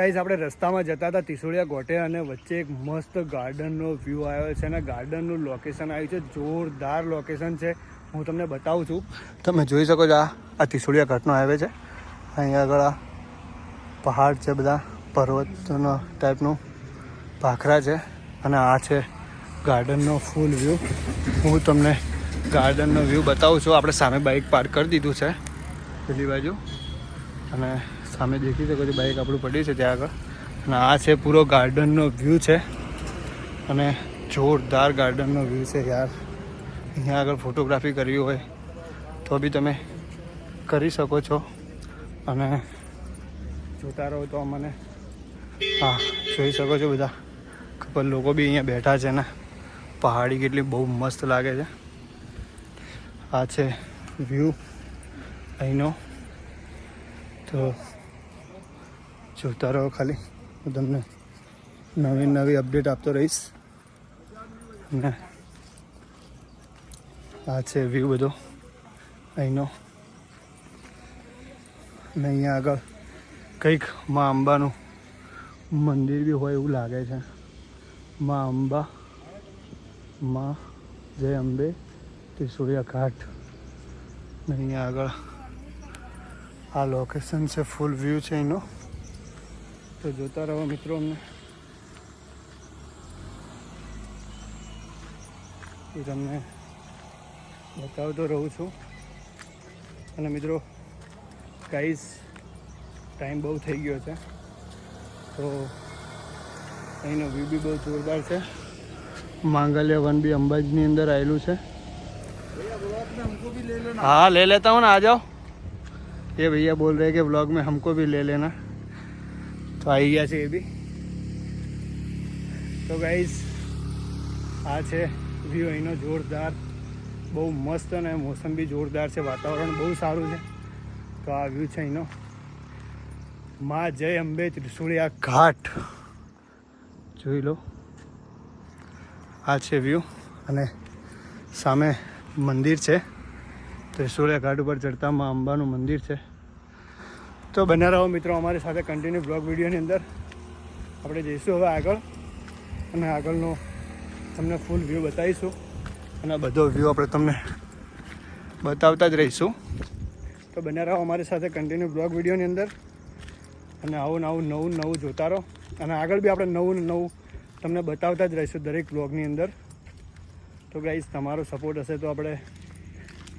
Guys આપણે રસ્તામાં જતા હતા, તિસોડિયા ગોટે અને વચ્ચે એક મસ્ત ગાર્ડનનો વ્યૂ આવ્યો છે અને ગાર્ડનનું લોકેશન આવ્યું છે, જોરદાર લોકેશન છે. હું તમને બતાવું છું. તમે જોઈ શકો છો આ તિસોડિયા ઘાટનો હાઈવે છે. અહીંયા આગળ આ પહાડ છે બધા, પર્વતનો ટાઈપનું ભાખરા છે અને આ છે ગાર્ડનનો ફૂલ વ્યૂ હું તમને ગાર્ડનનો વ્યૂ બતાવું છું. આપણે સામે બાઇક પાર્ક કરી દીધું છે, પેલી બાજુ. અને સામે દેખી શકો છો બાઇક આપણું પડ્યું છે ત્યાં આગળ. અને આ છે પૂરો ગાર્ડનનો વ્યૂ છે. અને જોરદાર ગાર્ડનનો વ્યૂ છે યાર. અહીંયા આગળ ફોટોગ્રાફી કરવી હોય તો બી તમે કરી શકો છો. અને જોતા રહો તો મને હા, જોઈ શકો છો બધા. ખબર લોકો બી અહીંયા બેઠા છે ને. પહાડી કેટલી બહુ મસ્ત લાગે છે. આ છે વ્યૂ અહીંનો. તો જોતા રહો ખાલી. હું તમને નવી નવી અપડેટ આપતો રહીશ. ને આ છે વ્યૂ બધો. અહીંનો. ને અહીંયા આગળ કંઈક મા અંબાનું મંદિર બી હોય એવું લાગે છે. મા અંબા, મા જય અંબે ત્રિસુળિયા ઘાટ. ને અહીંયા આગળ આ લોકેશન છે ફૂલ વ્યૂ છે એનો તો જોતા રહો મિત્રો અમને એ તમને બતાવતો રહું છું અને મિત્રો ગાઈસ ટાઈમ બહુ થઈ ગયો છે તો અહીંનો વ્યૂ બી બહુ જોરદાર છે માંગલ્ય વન બી અંબાજીની અંદર આવેલું છે हाँ ले लेता हूँ ना आ जाओ ये भैया बोल रहे हैं कि ब्लॉग में हमको भी ले लेना તો આવી ગયા છે એ બી. તો ગાઈઝ આ છે વ્યૂ અહીંનો જોરદાર. બહુ મસ્ત અને મોસમ બી જોરદાર છે. વાતાવરણ બહુ સારું છે. તો આ વ્યૂ છે અહીંનો. મા જય અંબે ત્રિશુળિયા ઘાટ. જોઈ લો. આ છે વ્યૂ અને સામે મંદિર છે. ત્રિશુળિયા ઘાટ ઉપર ચડતા મા અંબાનું મંદિર છે. તો બના રહો મિત્રો અમારી સાથે કન્ટિન્યુ બ્લોગ વિડીયોની અંદર. આપણે જઈશું હવે આગળ અને આગળનો તમને ફૂલ વ્યૂ બતાવીશું અને બધો વ્યૂ આપણે તમને બતાવતા જ રહીશું. તો બના રહો અમારી સાથે કન્ટિન્યુ બ્લોગ વિડીયોની અંદર અને આવું નવું નવું નવું જોતા રહો. અને આગળ બી આપણે નવું નવું તમને બતાવતા જ રહીશું દરેક બ્લોગની અંદર. તો ગાઈઝ તમારો સપોર્ટ હશે તો આપણે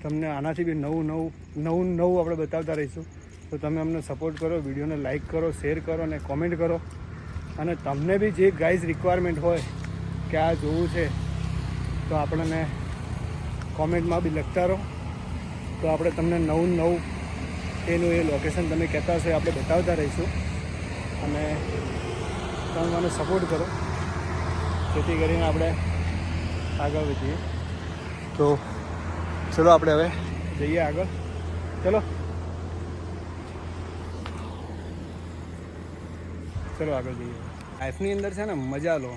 તમને આનાથી બી નવું નવું નવું નવું આપણે બતાવતા રહીશું. તો તમે અમને સપોર્ટ કરો, વિડીયોને લાઇક કરો શેર કરો અને કોમેન્ટ કરો. અને તમને બી જે ગાઈઝ રિક્વાયરમેન્ટ હોય કે આ જોવું છે, તો આપણને કોમેન્ટમાં બી લખતા રહો. તો આપણે તમને નવું નવું એનું એ લોકેશન તમે કહેતા હશો આપણે બતાવતા રહીશું. અને તમે મને સપોર્ટ કરો. જેથી કરીને આપણે આગળ વધીએ. તો ચલો આપણે હવે જઈએ આગળ. ચલો. ચલો આગળ જઈએ. લાઈફની અંદર છે ને મજા લો.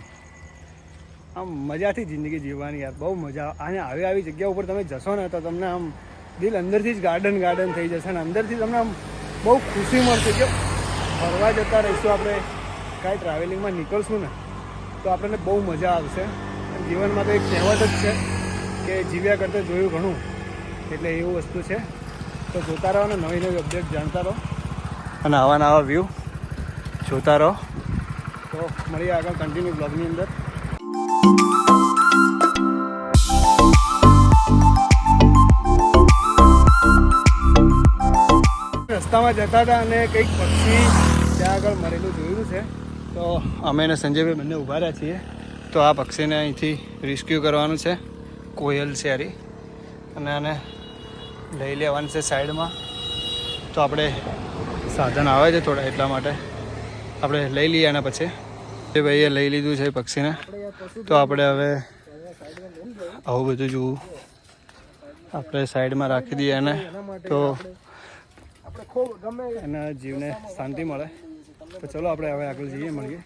આમ મજાથી જિંદગી જીવવાની યાર, બહુ મજા અને આવી આવી જગ્યા ઉપર તમે જશો ને તો તમને આમ દિલ અંદરથી જ ગાર્ડન ગાર્ડન થઈ જશે ને અંદરથી તમને આમ બહુ ખુશી મળશે કે ફરવા જતા રહીશું આપણે. કાંઈ ટ્રાવેલિંગમાં નીકળશું ને, તો આપણને બહુ મજા આવશે. જીવનમાં તો એક કહેવત જ છે કે જીવ્યા કરતાં જોયું ઘણું, એટલે એવું વસ્તુ છે. તો જોતા રહો ને નવી નવી અપડેટ જાણતા રહો. અને આવા નવા વ્યૂ જોતા રહો. તો મળીએ આગળ કન્ટિન્યુ બ્લોગની અંદર. રસ્તામાં જતા હતા અને કંઈક પક્ષી ત્યાં આગળ મરેલું જોયું છે. તો અમે અને સંજયભાઈ બંને ઊભા રહ્યા છીએ. તો આ પક્ષીને અહીંથી રેસ્ક્યુ કરવાનું છે. કોયલ છે હારી અને આને લઈ લેવાનું છે સાઈડમાં તો આપણે સાધન આવે છે થોડા એટલા માટે. આપણે લઈ લઈએ એના પછી. એ ભાઈએ લઈ લીધું છે પક્ષીને. તો આપણે હવે આવું બધું જોવું આપણે સાઈડમાં રાખી દઈએ એને. તો એના જીવને શાંતિ મળે. તો ચલો આપણે હવે આગળ જઈએ, મળીએ.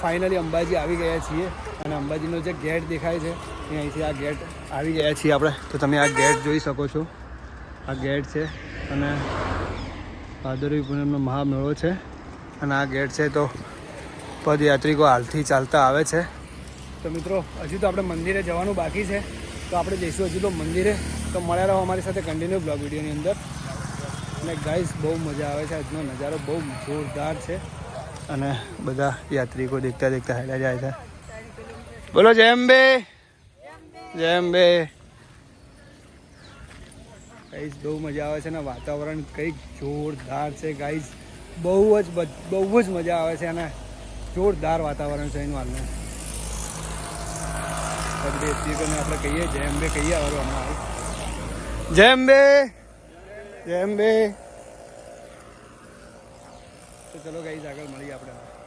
ફાઇનલી અંબાજી આવી ગયા છીએ અને અંબાજીનો જે ગેટ દેખાય છે, એ અહીંથી આ ગેટ આવી ગયા છીએ આપણે. તો તમે આ ગેટ જોઈ શકો છો. આ ગેટ છે અને ભાદરવી પૂનમનો મહામેળો છે. અને આ ગેટ છે તો પદયાત્રિકો હાલથી ચાલતા આવે છે. તો મિત્રો, હજુ તો આપણે મંદિરે જવાનું બાકી છે. તો આપણે જઈશું હજુ તો મંદિરે. તો મળ્યા રહો અમારી સાથે કન્ટિન્યુ બ્લોગ વિડીયોની અંદર. અને ગાઈસ બહુ મજા આવે છે. આજનો નજારો બહુ જોરદાર છે. અને બધા યાત્રિકો દેખતા દેખતા હેડા જાય છે. બોલો જેમ બે જેમ બે ગાઈસ બહુ મજા આવે છે અને વાતાવરણ કંઈક જોરદાર છે ગાઈસ બહુ જ બહુ જ મજા આવે છે અને જોરદાર વાતાવરણ છે એનું હાલનું. બધી આપણે કહીએ જેમ બે કહીએ હમણાં જેમ બે જેમ અંબે તો ચલો ગાઈઝ આગળ મળીએ આપણે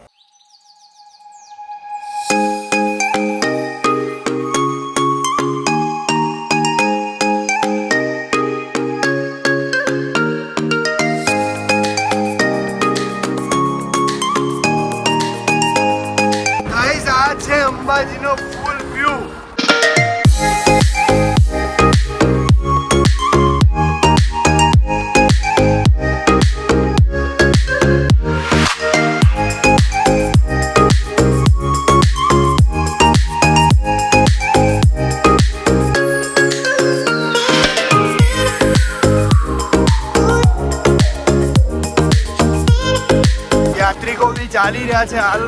રહ્યા છે હાલ.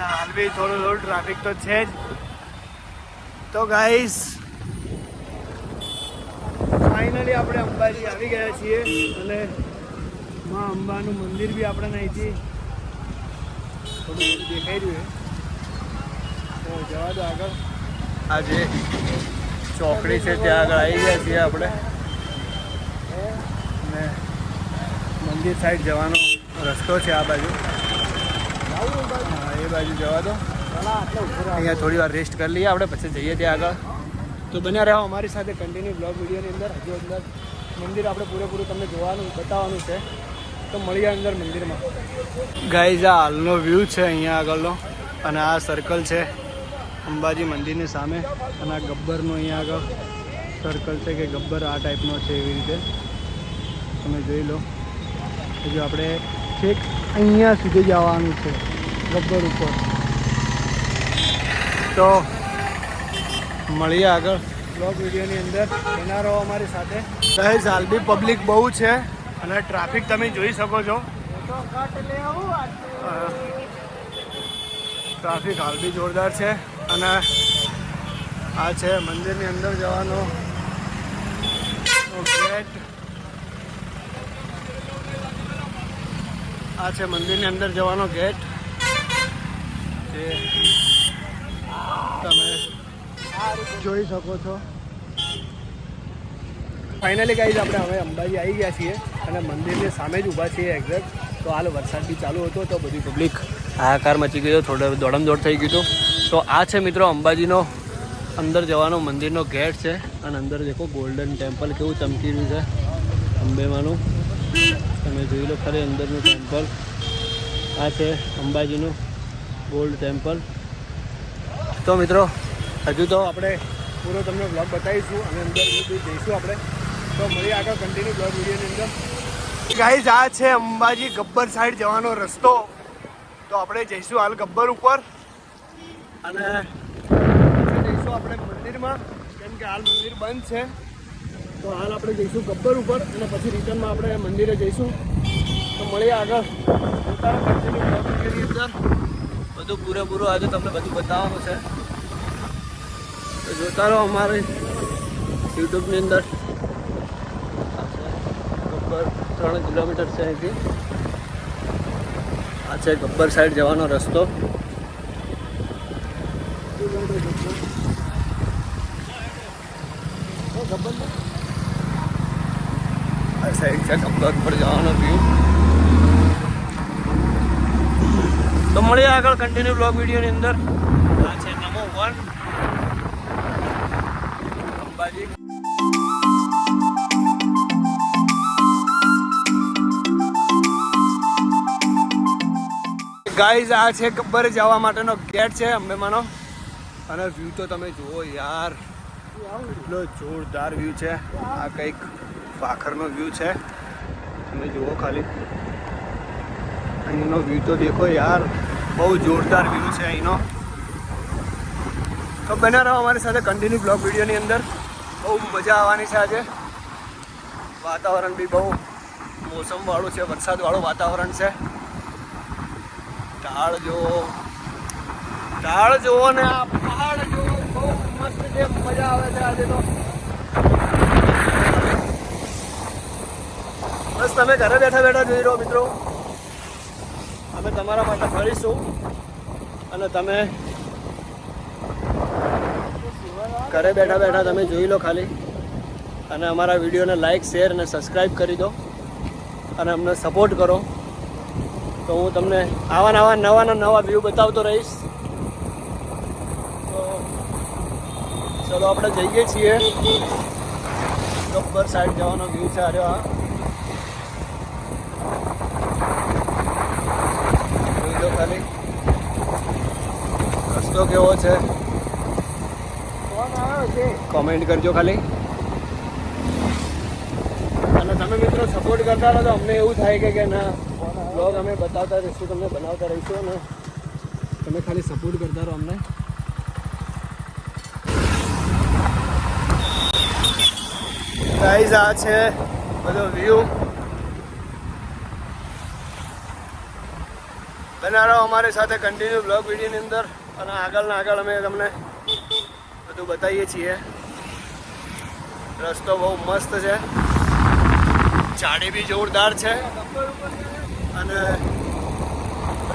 હાલ બી થોડું થોડું ટ્રાફિક તો છે જ. તો ગાઈસ ફાઇનલી આપણે અંબાજી આવી ગયા છીએ. અને માં અંબાનું મંદિર બી આપણે અહીંથી થોડું થોડું દેખાઈ રહ્યું તો જવા દો આગળ. આજે ચોકડી છે ત્યાં આગળ આવી ગયા છીએ આપણે. મંદિર સાઈડ જવાનો રસ્તો છે આ બાજુ. એ બાજુ જવા દો. અહીંયા થોડી વાર રેસ્ટ કરી લઈએ આપણે, પછી જઈએ ત્યાં આગળ. તો બન્યા રહ્યા અમારી સાથે કન્ટિન્યુ બ્લોગ વિડીયોની અંદર, હજુ અંદર. મંદિર આપણે પૂરેપૂરું તમને જોવાનું, બતાવવાનું છે. તો મળીએ અંદર મંદિરમાં. ગાઈઝ આ હાલનો વ્યૂ છે અહીંયા આગળનો. અને આ સર્કલ છે અંબાજી મંદિરની સામે. અને આ ગબ્બરનો અહીંયા આગળ સર્કલ છે કે ગબ્બર આ ટાઈપનો છે એવી રીતે. તમે જોઈ લો. હજુ આપણે છેક અહીંયા સુધી જવાનું છે ગબ્બર ઉપર. તો મળીએ આગળ. બ્લોગ વિડીયોની અંદર. બના રહો અમારી સાથે. દહેજ હાલબી પબ્લિક બહુ છે અને ટ્રાફિક તમે જોઈ શકો છો. ટ્રાફિક હાલ બી જોરદાર છે અને આ છે મંદિરની અંદર જવાનો. ગેટ આ છે મંદિરની અંદર જવાનો ગેટ જે તમે જોઈ શકો છો. ફાઇનલી ગાઈઝ આપણે હવે અંબાજી આવી ગયા છીએ અને મંદિરની સામે જ ઊભા છીએ એક્ઝેક્ટ તો હાલ વરસાદ બી ચાલુ હતો તો બધી પબ્લિક હાહાકાર મચી ગયો, થોડો દોડમ દોડ થઈ ગયું તો આ છે મિત્રો અંબાજીનો અંદર જવાનો મંદિરનો ગેટ છે અને અંદર દેખો ગોલ્ડન ટેમ્પલ કેવું ચમકી રહ્યું છે અંબેમાનું. તમે જોઈ લો ખરે અંદરનું ટેમ્પલ આ છે અંબાજીનું ગોલ્ડ ટેમ્પલ તો મિત્રો, હજુ તો આપણે પૂરો તમને બ્લોગ બતાવીશું અને અંદર જઈશું આપણે. તો મળીએ આગળ કન્ટિન્યુ બ્લોગ વિડીયોની અંદર. ગાઈઝ આ છે અંબાજી ગબ્બર સાઈડ જવાનો રસ્તો. તો આપણે જઈશું હાલ ગબ્બર ઉપર. અને જઈશું આપણે મંદિરમાં. કેમ કે હાલ મંદિર બંધ છે. તો હાલ આપણે જઈશું ગબ્બર ઉપર અને પછી રિટર્નમાં આપણે મંદિરે જઈશું. તો મળીએ આગળ. અંદર બધું પૂરેપૂરું આજે તમને બધું બતાવવાનું છે. તો જોતા રહો અમારે યુટ્યુબની અંદર. ગબ્બર ત્રણ કિલોમીટર છે અહીંથી. આ છે ગબ્બર સાઈડ જવાનો રસ્તો. આ સાઈડ છે ગબ્બર પર જવાનો વ્યૂ તો મળીએ આગળ કન્ટિન્યુ બ્લોગ વિડીયોની અંદર. આ છે નમો વન અંબાજી. ગાઈઝ આ છે ગબ્બર જવા માટેનો ગેટ છે અંબેમાનો અને વ્યૂ તો તમે જુઓ યાર. એટલો જોરદાર વ્યૂ છે. આ કંઈક પાખરનો વ્યૂ છે. તમે જુઓ ખાલી. અહીંનો વ્યૂ તો દેખો યાર, બહુ જોરદાર વ્યૂ છે અહીંનો. તો બના રહો અમારી સાથે કન્ટિન્યુ બ્લોગ વિડીયોની અંદર. બહુ મજા આવવાની છે આજે. વાતાવરણ બી બહુ મોસમવાળું છે, વરસાદવાળું વાતાવરણ છે. ઢાળ જુઓ. ઢાળ જુઓ ને આ પહાડ જુઓ. બહુ મસ્ત છે, મજા આવે છે આજે તો. બસ તમે ઘરે બેઠા બેઠા જોઈ રહો મિત્રો. અમે તમારા માટે ફરીશું અને તમે ઘરે બેઠા બેઠા તમે જોઈ લો ખાલી. અને અમારા વિડીયોને લાઈક શેર અને સબસ્ક્રાઈબ કરી દો. અને અમને સપોર્ટ કરો. તો હું તમને આવા નવા નવા નવા વ્યૂ બતાવતો રહીશ. તો ચલો આપણે જઈએ છીએ. ગબ્બર સાઈડ જવાનો વ્યૂ છે અરે આ જોઈ લો ખાલી રસ્તો કેવો છે? કોમેન્ટ કરજો ખાલી. અને તમે મિત્રો સપોર્ટ કરતા રહો તો અમને એવું થાય કે કે ના બ્લોગ અમે બતાવતા રહીશું તમને બનાવતા રહીશું અને તમે ખાલી સપોર્ટ કરતા રહો અમને. ગાઈઝ આ છે બધો વ્યૂ બનાવો અમારી સાથે કન્ટિન્યુ બ્લોગ વિડીયોની અંદર. અને આગળ ને આગળ અમે તમને બધું બતાવીએ છીએ. રસ્તો બહુ મસ્ત છે. ઝાડી બી જોરદાર છે. અને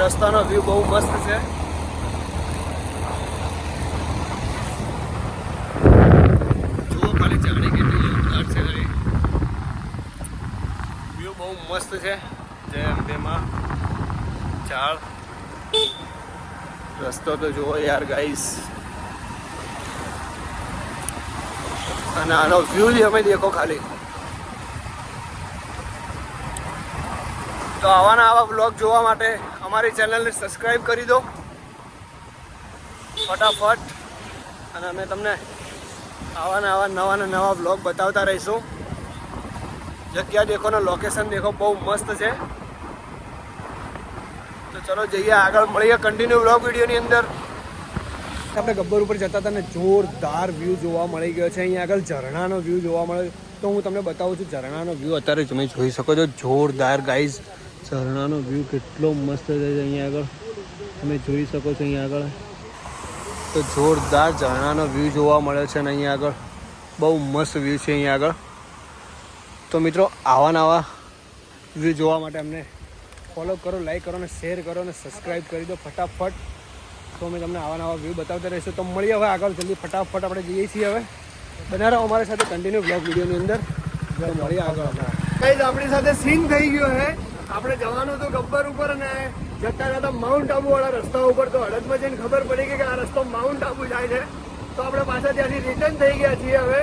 રસ્તાનો વ્યૂ બહુ મસ્ત છે. જુઓ ખાલી જાડી કેટલી જોરદાર છે ખાલી વ્યૂ બહુ મસ્ત છે. જેમ તેમાં ઝાડ રસ્તો તો જુઓ યાર ગાઈસ અને આનો વ્યૂ જ અમે દેખો ખાલી. તો આવાના આવા બ્લોગ જોવા માટે અમારી ચેનલને સબસ્ક્રાઈબ કરી દો. ફટાફટ. અને અમે તમને આવા ને આવા નવા ને નવા બ્લોગ બતાવતા રહીશું. જગ્યા દેખો ને લોકેશન દેખો, બહુ મસ્ત છે. ચલો જઈએ આગળ, મળીએ કન્ટિન્યુ બ્લોગ વિડીયોની અંદર. આપણે ગબ્બર ઉપર જતા તને જોરદાર વ્યૂ જોવા મળી ગયો છે. અહીંયા આગળ ઝરણાનો વ્યૂ જોવા મળે તો હું તમને બતાવું છું, ઝરણાનો વ્યૂ અત્યારે તમે જોઈ શકો છો. જોરદાર ગાઈઝ ઝરણાનો વ્યૂ કેટલો મસ્ત છે અહીંયા આગળ. તમે જોઈ શકો છો અહીંયા આગળ. તો જોરદાર ઝરણાનો વ્યૂ જોવા મળે છે ને અહીંયા આગળ. બહુ મસ્ત વ્યૂ છે અહીંયા આગળ. તો મિત્રો, આવા નવા વ્યૂ જોવા માટે અમને ફોલો કરો લાઈક કરો અને શેર કરો અને સબસ્ક્રાઈબ કરી દો ફટાફટ. તો અમે તમને આવા નવા વ્યૂ બતાવતા રહીશું. તો મળીએ હવે આગળ જલ્દી ફટાફટ આપણે જઈએ છીએ હવે. બના રહો અમારી સાથે કન્ટિન્યુ બ્લોગ વિડીયોની અંદર. મળીએ આગળ કઈ આપણી સાથે સીન થઈ ગયો હે. આપણે જવાનું હતું ગબ્બર ઉપર અને જતા જતા માઉન્ટ આબુ વાળા રસ્તા ઉપર તો હડદમાં જઈને ખબર પડી ગઈ કે આ રસ્તો માઉન્ટ આબુ જાય છે. તો આપણે પાછા ત્યાંથી રિટર્ન થઈ ગયા છીએ હવે.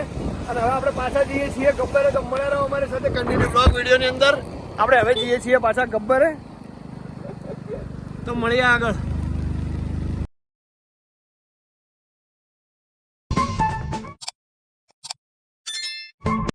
અને હવે આપણે પાછા જઈએ છીએ ગબ્બરે. તો મળ્યા રહો અમારી સાથે કન્ટિન્યુ બ્લોગ વિડીયોની અંદર. આપણે હવે જઈએ છીએ પાછા ગબ્બરે. તો મળીએ આગળ.